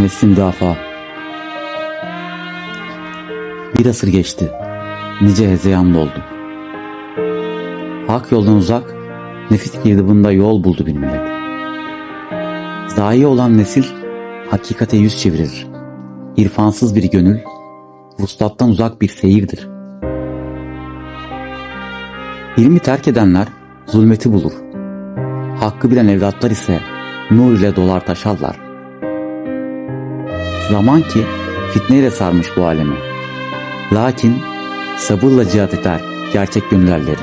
Nesli müdafaa. Bir asır geçti. Nice hezeyan doldu. Hak yoldan uzak, nefis girdabında yol buldu bir millet. Zayi olan nesil, hakikate yüz çevirir. İrfansız bir gönül, vuslattan uzak bir seyirdir. İlmi terk edenler zulmeti bulur. Hakkı bilen evlatlar ise nur ile dolar taşarlar. Zaman ki fitneyle sarmış bu alemi. Lakin sabırla cihat eder gerçek gönüllerleri.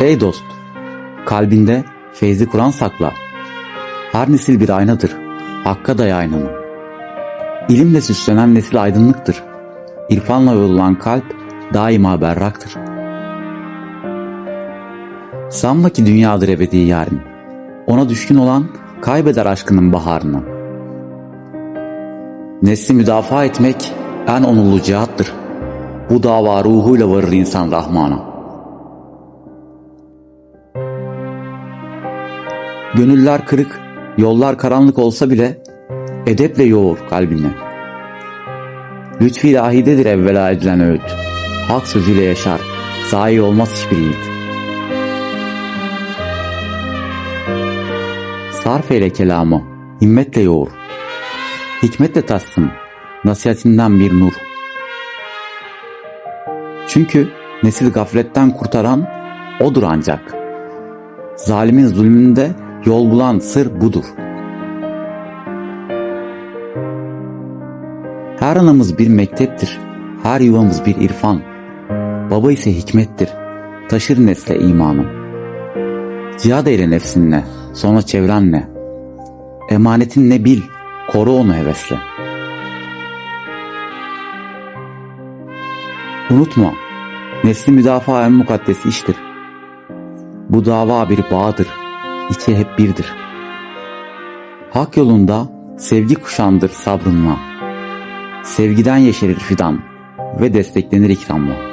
Ey dost! Kalbinde feyzi Kur'an sakla. Her nesil bir aynadır. Hakka daya aynanı. İlimle süslenen nesil aydınlıktır. İrfanla yorulan kalp daima berraktır. Sanma ki dünyadır ebedi yarın. Ona düşkün olan kaybeder aşkının baharını. Nesli müdafaa etmek en onurlu cihattır. Bu dava ruhuyla varır insan Rahman'a. Gönüller kırık, yollar karanlık olsa bile edeple yoğur kalbini. Lütfi ilahidedir evvela edilen öğüt. Hak sözüyle yaşar, zayi olmaz hiçbir yiğit. Sarf eyle kelamı, himmetle yoğur. Hikmetle tassın, nasihatinden bir nur. Çünkü nesil gafletten kurtaran odur ancak. Zalimin zulmünde yol bulan sır budur. Her anamız bir mekteptir, her yuvamız bir irfan. Baba ise hikmettir, taşır nesle imanı. Cihad eyle nefsinle, sonra çevrenle. Emanetin ne bil, koru onu hevesle. Unutma, nesli müdafaa en mukaddes iştir. Bu dava bir bağdır, içi hep birdir. Hak yolunda sevgi kuşandır sabrınla. Sevgiden yeşerir fidan ve desteklenir ikramla.